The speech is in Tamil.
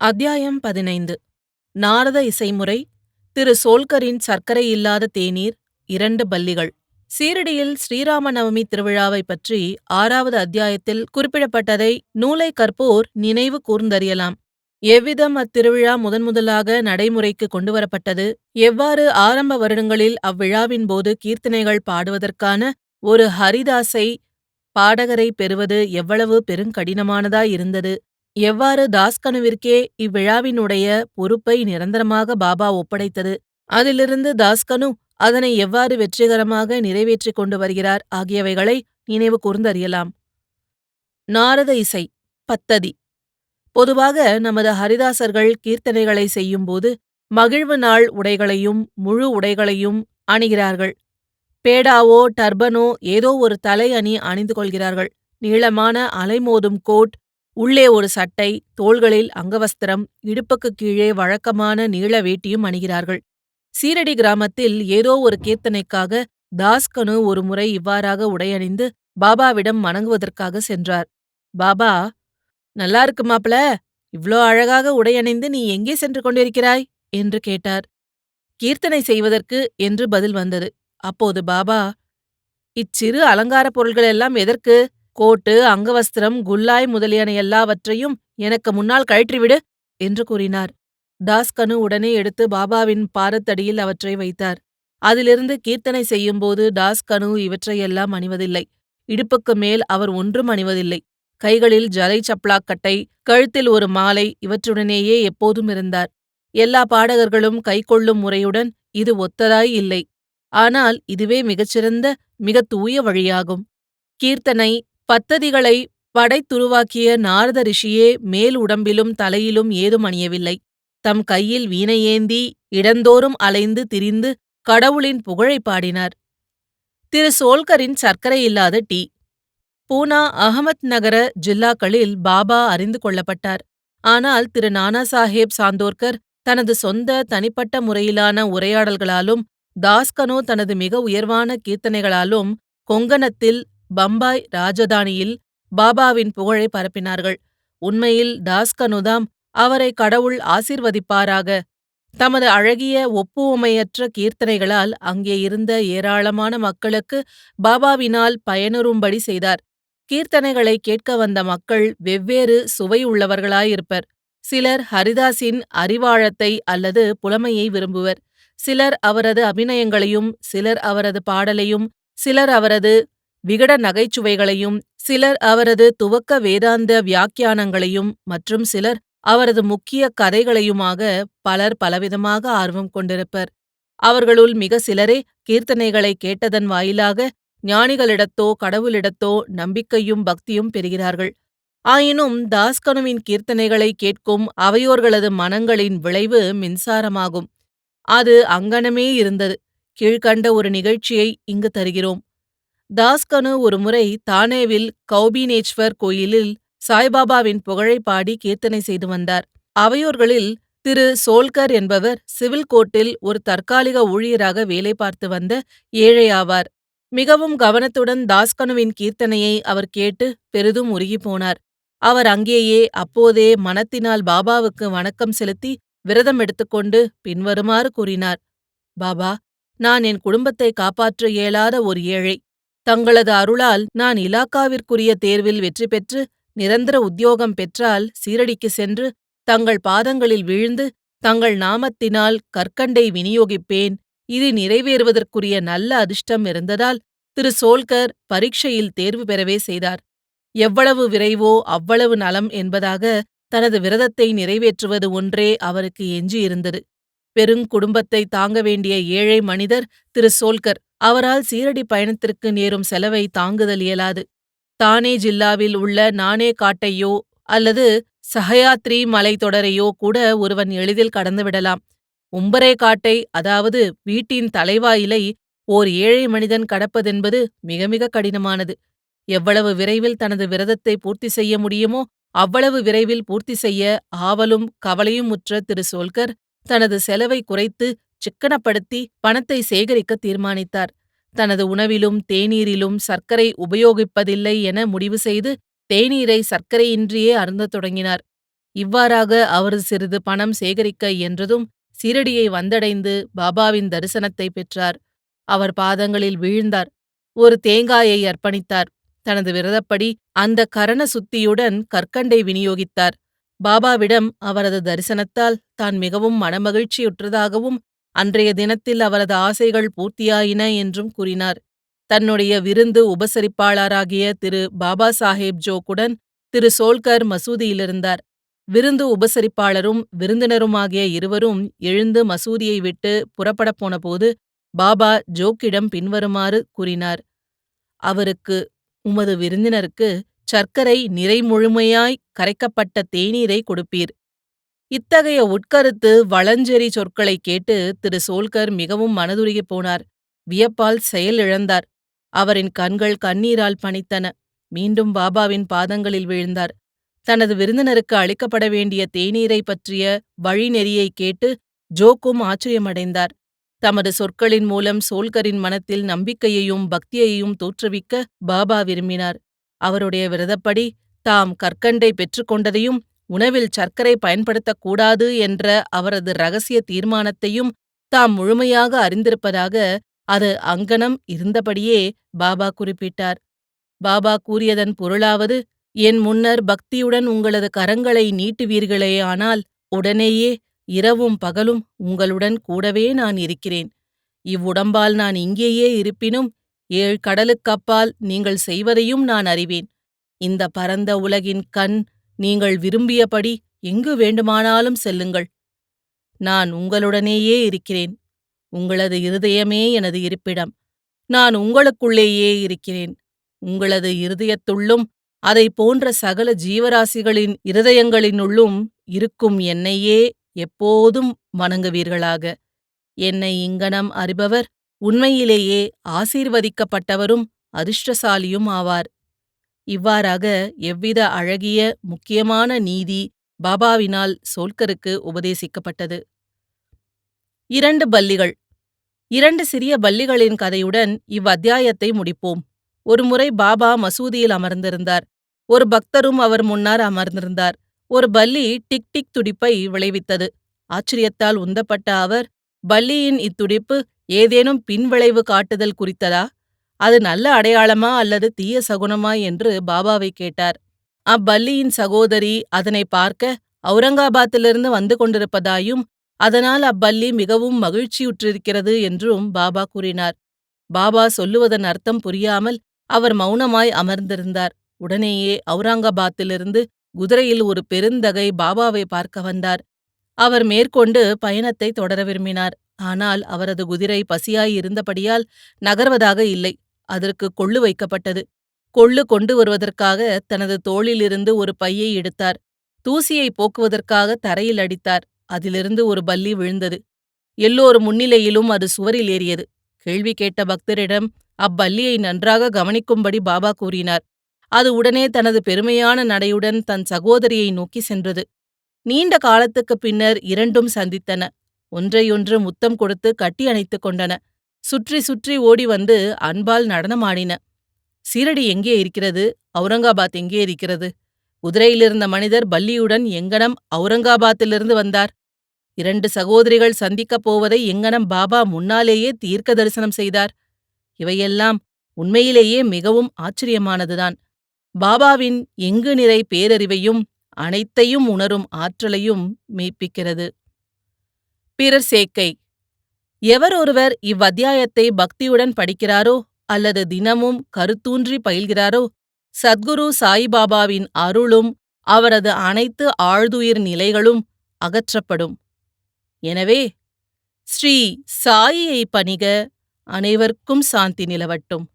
அத்தியாயம் பதினைந்து. நாரத இசைமுறை திரு சோல்கரின் சர்க்கரை இல்லாத தேநீர் இரண்டு பல்லிகள் சீரடியில் ஸ்ரீராம நவமி திருவிழாவைப் பற்றி ஆறாவது அத்தியாயத்தில் குறிப்பிடப்பட்டதை நூலை கற்போர் நினைவு கூர்ந்தறியலாம். எவ்விதம் அத்திருவிழா முதன்முதலாக நடைமுறைக்கு கொண்டுவரப்பட்டது எவ்வாறு ஆரம்ப வருடங்களில் அவ்விழாவின் போது கீர்த்தனைகள் பாடுவதற்கான ஒரு ஹரிதாஸை பாடகரை பெறுவது எவ்வளவு பெருங்கடினமானதாயிருந்தது எவ்வாறு தாஸ்கனுவிற்கே இவ்விழாவினுடைய பொறுப்பை நிரந்தரமாக பாபா ஒப்படைத்தது? அதிலிருந்து தாஸ்கனு அதனை எவ்வாறு வெற்றிகரமாக நிறைவேற்றிக் கொண்டு வருகிறார் ஆகியவைகளை நினைவு கூர்ந்தறியலாம். நாரத இசை பத்ததி. பொதுவாக நமது ஹரிதாசர்கள் கீர்த்தனைகளை செய்யும்போது மகிழ்வு நாள் உடைகளையும் முழு உடைகளையும் அணிகிறார்கள். பேடாவோ டர்பனோ ஏதோ ஒரு தலை அணி அணிந்து கொள்கிறார்கள். நீளமான அலைமோதும் கோட் உள்ளே ஒரு சட்டை தோள்களில் அங்கவஸ்திரம் இடுப்புக்கு கீழே வழக்கமான நீள வேட்டியும் அணிகிறார்கள். சீரடி கிராமத்தில் ஏதோ ஒரு கீர்த்தனைக்காக தாஸ்கனு ஒரு முறை இவ்வாறாக உடையணிந்து பாபாவிடம் வணங்குவதற்காக சென்றார். பாபா நல்லா இருக்கு மாப்பிள இவ்ளோ அழகாக உடையணிந்து நீ எங்கே சென்று கொண்டிருக்கிறாய்? என்று கேட்டார். கீர்த்தனை செய்வதற்கு என்று பதில் வந்தது. அப்போது பாபா இச்சிறு அலங்காரப் பொருள்கள் எல்லாம் எதற்கு? கோட்டு அங்கவஸ்திரம் குல்லாய் முதலியன எல்லாவற்றையும் எனக்கு முன்னால் கழற்றிவிடு என்று கூறினார். தாஸ்கனு உடனே எடுத்து பாபாவின் பாரத்தடியில் அவற்றை வைத்தார். அதிலிருந்து கீர்த்தனை செய்யும்போது டாஸ்கனு இவற்றையெல்லாம் அணிவதில்லை. இடுப்புக்கு மேல் அவர் ஒன்றும் அணிவதில்லை. கைகளில் ஜலை சப்ளாக்கட்டை கழுத்தில் ஒரு மாலை இவற்றுடனேயே எப்போதும் இருந்தார். எல்லா பாடகர்களும் கைக்கொள்ளும் முறையுடன் இது ஒத்ததாய் இல்லை. ஆனால் இதுவே மிகச்சிறந்த மிக தூய வழியாகும். கீர்த்தனை பத்ததிகளை படைத்துருவாக்கிய நாரத ரிஷியே மேல் உடம்பிலும் தலையிலும் ஏதும் அணியவில்லை. தம் கையில் வீணையேந்தி இடந்தோறும் அலைந்து திரிந்து கடவுளின் புகழைப் பாடினார். திரு சோல்கரின் சர்க்கரை இல்லாத டீ. பூனா அகமத் நகர ஜில்லாக்களில் பாபா அறிந்து கொள்ளப்பட்டார். ஆனால் திரு நானா சாஹேப் சாந்தோர்கர் தனது சொந்த தனிப்பட்ட முறையிலான உரையாடல்களாலும் தாஸ்கனோ தனது மிக உயர்வான கீர்த்தனைகளாலும் கொங்கணத்தில் பம்பாய் ராஜதானியில் பாபாவின் புகழை பரப்பினார்கள். உண்மையில் தாஸ்கனுதாம் அவரை கடவுள் ஆசிர்வதிப்பாராக. தமது அழகிய ஒப்புவமையற்ற கீர்த்தனைகளால் அங்கே இருந்த ஏராளமான மக்களுக்கு பாபாவினால் பயனுறும்படி செய்தார். கீர்த்தனைகளை கேட்க வந்த மக்கள் வெவ்வேறு சுவையுள்ளவர்களாயிருப்பர் சிலர் ஹரிதாஸின் அறிவாழத்தை அல்லது புலமையை விரும்புவர். சிலர் அவரது அபிநயங்களையும் சிலர் அவரது பாடலையும் சிலர் அவரது விகட நகைச்சுவைகளையும் சிலர் அவரது துவக்க வேதாந்த வியாக்கியானங்களையும் மற்றும் சிலர் அவரது முக்கிய கதைகளையுமாக பலர் பலவிதமாக ஆர்வம் கொண்டிருப்பர். அவர்களுள் மிக சிலரே கீர்த்தனைகளை கேட்டதன் வாயிலாக ஞானிகளிடத்தோ கடவுளிடத்தோ நம்பிக்கையும் பக்தியும் பெறுகிறார்கள். ஆயினும் தாஸ்கனுவின் கீர்த்தனைகளை கேட்கும் அவையோர்களது மனங்களின் விளைவு மின்சாரமாகும். அது அங்கனமே இருந்தது. கீழ்கண்ட ஒரு நிகழ்ச்சியை இங்கு தருகிறோம். தாஸ்கனு ஒருமுறை தானேவில் கௌபீனேஸ்வர் கோயிலில் சாய்பாபாவின் புகழை பாடி கீர்த்தனை செய்து வந்தார். அவையோர்களில் திரு சோல்கர் என்பவர் சிவில் கோர்ட்டில் ஒரு தற்காலிக ஊழியராக வேலை பார்த்து வந்த ஏழையாவார். மிகவும் கவனத்துடன் தாஸ்கனுவின் கீர்த்தனையை அவர் கேட்டு பெரிதும் உருகிப்போனார் அவர் அங்கேயே அப்போதே மனத்தினால் பாபாவுக்கு வணக்கம் செலுத்தி விரதம் எடுத்துக்கொண்டு பின்வருமாறு கூறினார். பாபா நான் என் குடும்பத்தை காப்பாற்ற இயலாத ஒரு ஏழை. தங்களது அருளால் நான் இலாக்காவிற்குரிய தேர்வில் வெற்றி பெற்று நிரந்தர உத்தியோகம் பெற்றால் சீரடிக்கு சென்று தங்கள் பாதங்களில் விழுந்து தங்கள் நாமத்தினால் கற்கண்டை விநியோகிப்பேன். இது நிறைவேறுவதற்குரிய நல்ல அதிர்ஷ்டம் இருந்ததால் திரு. சோல்கர் பரீட்சையில் தேர்வு பெறவே செய்தார். எவ்வளவு விரைவோ அவ்வளவு நலம் என்பதாக தனது விரதத்தை நிறைவேற்றுவது ஒன்றே அவருக்கு எஞ்சியிருந்தது. பெருங்குடும்பத்தை தாங்க வேண்டிய ஏழை மனிதர் திரு. சோல்கர் அவரால் சீரடி பயணத்திற்கு நேரும் செலவை தாங்குதல் இயலாது. தானே ஜில்லாவில் உள்ள நானே காட்டையோ அல்லது சஹயாத்ரி மலைத்தொடரையோ கூட ஒருவன் எளிதில் கடந்துவிடலாம் உம்பரே காட்டை அதாவது வீட்டின் தலைவாயிலை ஓர் ஏழை மனிதன் கடப்பதென்பது மிக மிக கடினமானது. எவ்வளவு விரைவில் தனது விரதத்தை பூர்த்தி செய்ய முடியுமோ அவ்வளவு விரைவில் பூர்த்தி செய்ய ஆவலும் கவலையும் முற்ற திரு சோல்கர் தனது செலவை குறைத்து சிக்கனப்படுத்தி பணத்தை சேகரிக்க தீர்மானித்தார். தனது உணவிலும் தேநீரிலும் சர்க்கரை உபயோகிப்பதில்லை என முடிவு செய்து தேநீரை சர்க்கரையின்றியே அருந்தத் தொடங்கினார். இவ்வாறாக அவரது சிறிது பணம் சேகரிக்க இயன்றதும் சீரடியை வந்தடைந்து பாபாவின் தரிசனத்தை பெற்றார். அவர் பாதங்களில் வீழ்ந்தார். ஒரு தேங்காயை அர்ப்பணித்தார். தனது விரதப்படி அந்த கரண சுத்தியுடன் கற்கண்டை விநியோகித்தார். பாபாவிடம் அவரது தரிசனத்தால் தான் மிகவும் மனமகிழ்ச்சியுற்றதாகவும் அன்றைய தினத்தில் அவரது ஆசைகள் பூர்த்தியாயின என்றும் கூறினார். தன்னுடைய விருந்து உபசரிப்பாளராகிய திரு பாபா சாஹேப் ஜோக்குடன் திரு சோல்கர் மசூதியிலிருந்தார் விருந்து உபசரிப்பாளரும் விருந்தினருமாகிய இருவரும் எழுந்து மசூதியை விட்டு புறப்படப் போனபோது பாபா ஜோக்கிடம் பின்வருமாறு கூறினார். அவருக்கு உமது விருந்தினருக்கு சர்க்கரை நிறைமுழுமையாய் கரைக்கப்பட்ட தேநீரை கொடுப்பீர். இத்தகைய உட்கருத்து வளஞ்செறி சொற்களைக் கேட்டு திரு. சோல்கர் மிகவும் மனதுருகிப் போனார். வியப்பால் செயல் இழந்தார். அவரின் கண்கள் கண்ணீரால் பனித்தன மீண்டும் பாபாவின் பாதங்களில் வீழ்ந்தார். தனது விருந்தினருக்கு அளிக்கப்பட வேண்டிய தேநீரை பற்றிய வழிநெறியைக் கேட்டு ஜோக்கும் ஆச்சரியமடைந்தார். தமது சொற்களின் மூலம் சோல்கரின் மனத்தில் நம்பிக்கையையும் பக்தியையும் தோற்றுவிக்க பாபா விரும்பினார். அவருடைய விரதப்படி தாம் கற்கண்டை பெற்றுக்கொண்டதையும் உணவில் சர்க்கரை பயன்படுத்தக்கூடாது என்ற அவரது ரகசிய தீர்மானத்தையும் தாம் முழுமையாக அறிந்திருப்பதாக அது அங்கனம் இருந்தபடியே பாபா குறிப்பிட்டார். பாபா கூறியதன் பொருளாவது என் முன்னர் பக்தியுடன் உங்களது கரங்களை நீட்டுவீர்களேயானால் உடனேயே இரவும் பகலும் உங்களுடன் கூடவே நான் இருக்கிறேன். இவ்வுடம்பால் நான் இங்கேயே இருப்பினும் ஏழ் கடலுக்கப்பால் நீங்கள் செய்வதையும் நான் அறிவேன். இந்த பரந்த உலகின் கண் நீங்கள் விரும்பியபடி எங்கு வேண்டுமானாலும் செல்லுங்கள். நான் உங்களுடனேயே இருக்கிறேன். உங்களது இருதயமே எனது இருப்பிடம். நான் உங்களுக்குள்ளேயே இருக்கிறேன். உங்களது இருதயத்துள்ளும் அதை போன்ற சகல ஜீவராசிகளின் இருதயங்களினுள்ளும் இருக்கும் என்னையே எப்போதும் வணங்குவீர்களாக. என்னை இங்கனம் அறிபவர் உண்மையிலேயே ஆசீர்வதிக்கப்பட்டவரும் அதிர்ஷ்டசாலியும் ஆவார். இவ்வாறாக எவ்வித அழகிய முக்கியமான நீதி பாபாவினால் சோல்கருக்கு உபதேசிக்கப்பட்டது. இரண்டு பல்லிகள் இரண்டு சிறிய பல்லிகளின் கதையுடன் இவ்வத்தியாயத்தை முடிப்போம். ஒருமுறை பாபா மசூதியில் அமர்ந்திருந்தார். ஒரு பக்தரும் அவர் முன்னால் அமர்ந்திருந்தார். ஒரு பல்லி டிக் டிக் துடிப்பை விளைவித்தது. ஆச்சரியத்தால் உந்தப்பட்ட அவர் பல்லியின் இத்துடிப்பு ஏதேனும் பின்விளைவு காட்டுதல் குறித்ததா? அது நல்ல அடையாளமா அல்லது தீய சகுனமா என்று பாபாவை கேட்டார். அப்பல்லியின் சகோதரி அதனை பார்க்க அவுரங்காபாத்திலிருந்து வந்து கொண்டிருப்பதாயும் அதனால் அப்பல்லி மிகவும் மகிழ்ச்சியுற்றிருக்கிறது என்றும் பாபா கூறினார். பாபா சொல்லுவதன் அர்த்தம் புரியாமல் அவர் மௌனமாய் அமர்ந்திருந்தார். உடனேயே அவுரங்காபாத்திலிருந்து குதிரையில் ஒரு பெருந்தகை பாபாவை பார்க்க வந்தார். அவர் மேற்கொண்டு பயணத்தை தொடர விரும்பினார். ஆனால் அவரது குதிரை பசியாய் இருந்தபடியால் நகர்வதாக இல்லை. அதற்கு கொள்ளு வைக்கப்பட்டது. கொள்ளு கொண்டு வருவதற்காக தனது தோளிலிருந்து ஒரு பையை எடுத்தார். தூசியை போக்குவதற்காக தரையில் அடித்தார். அதிலிருந்து ஒரு பல்லி விழுந்தது. எல்லோரும் முன்னிலையிலும் அது சுவரில் ஏறியது. கேள்வி கேட்ட பக்தரிடம் அப்பல்லியை நன்றாக கவனிக்கும்படி பாபா கூறினார். அது உடனே தனது பெருமையான நடையுடன் தன் சகோதரியை நோக்கி சென்றது. நீண்ட காலத்துக்குப் பின்னர் இரண்டும் சந்தித்தன. ஒன்றையொன்று முத்தம் கொடுத்து கட்டி அணைத்துக் கொண்டன. சுற்றி சுற்றி ஓடி வந்து அன்பால் நடனமாடின. சீரடி எங்கே இருக்கிறது? அவுரங்காபாத் எங்கே இருக்கிறது? குதிரையிலிருந்த மனிதர் பல்லியுடன் எங்கனம் அவுரங்காபாத்திலிருந்து வந்தார்? இரண்டு சகோதரிகள் சந்திக்கப் போவதை எங்கனம் பாபா முன்னாலேயே தீர்க்க தரிசனம் செய்தார்? இவையெல்லாம் உண்மையிலேயே மிகவும் ஆச்சரியமானதுதான். பாபாவின் எங்கு நிறை பேரறிவையும் அனைத்தையும் உணரும் ஆற்றலையும் மெய்ப்பிக்கிறது பிறர் சேர்க்கை எவர் ஒருவர் இவ்வத்தியாயத்தை பக்தியுடன் படிக்கிறாரோ அல்லது தினமும் கருத்தூன்றி பயில்கிறாரோ சத்குரு சாயிபாபாவின் அருளும் அவரது அனைத்து ஆழ்துயிர் நிலைகளும் அகற்றப்படும். எனவே ஸ்ரீ சாயியை பணிக அனைவர்க்கும் சாந்தி நிலவட்டும்.